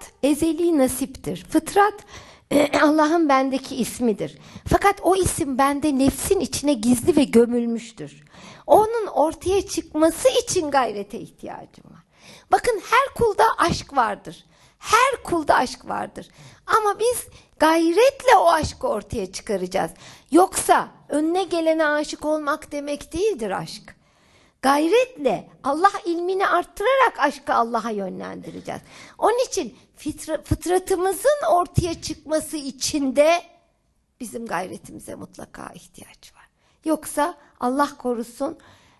Fıtrat ezeli nasiptir. Fıtrat e, Allah'ın bendeki ismidir. Fakat o isim bende nefsin içine gizli ve gömülmüştür. Onun ortaya çıkması için gayrete ihtiyacım var. Bakın her kulda aşk vardır. Her kulda aşk vardır. Ama biz gayretle o aşkı ortaya çıkaracağız. Yoksa önüne gelene aşık olmak demek değildir aşk. Gayretle Allah ilmini arttırarak aşkı Allah'a yönlendireceğiz. Onun için fitra- fıtratımızın ortaya çıkması için de bizim gayretimize mutlaka ihtiyaç var. Yoksa Allah korusun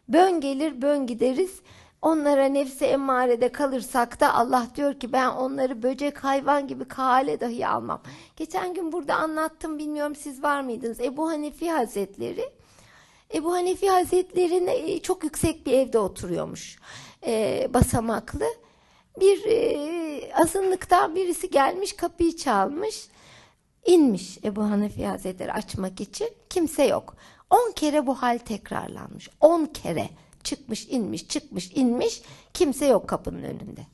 bön gelir bön gideriz. Onlara nefse emmarede kalırsak da Allah diyor ki ben onları böcek hayvan gibi kale dahi almam. Geçen gün burada anlattım bilmiyorum siz var mıydınız? Ebu Hanefi Hazretleri Ebu Hanefi Hazretleri çok yüksek bir evde oturuyormuş. E, basamaklı. Bir e, azınlıktan birisi gelmiş kapıyı çalmış. İnmiş Ebu Hanefi Hazretleri açmak için. Kimse yok. 10 kere bu hal tekrarlanmış. 10 kere çıkmış inmiş çıkmış inmiş. Kimse yok kapının önünde.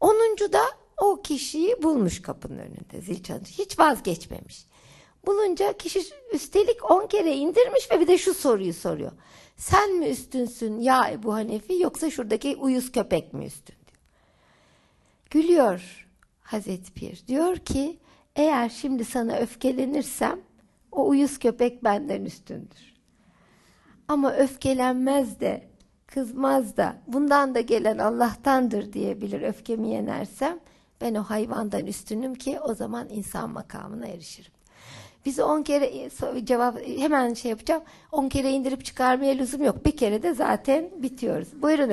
Onuncu da o kişiyi bulmuş kapının önünde zil çalınca. Hiç vazgeçmemiş. Bulunca kişi üstelik 10 kere indirmiş ve bir de şu soruyu soruyor. Sen mi üstünsün ya Ebu Hanefi yoksa şuradaki uyuz köpek mi üstün diyor. Gülüyor Hazreti Pir. Diyor ki eğer şimdi sana öfkelenirsem o uyuz köpek benden üstündür. Ama öfkelenmez de kızmaz da bundan da gelen Allah'tandır diyebilir öfkemi yenersem ben o hayvandan üstünüm ki o zaman insan makamına erişirim. Bizi 10 kere so- cevap hemen şey yapacağım. 10 kere indirip çıkarmaya lüzum yok. Bir kere de zaten bitiyoruz. Buyurun.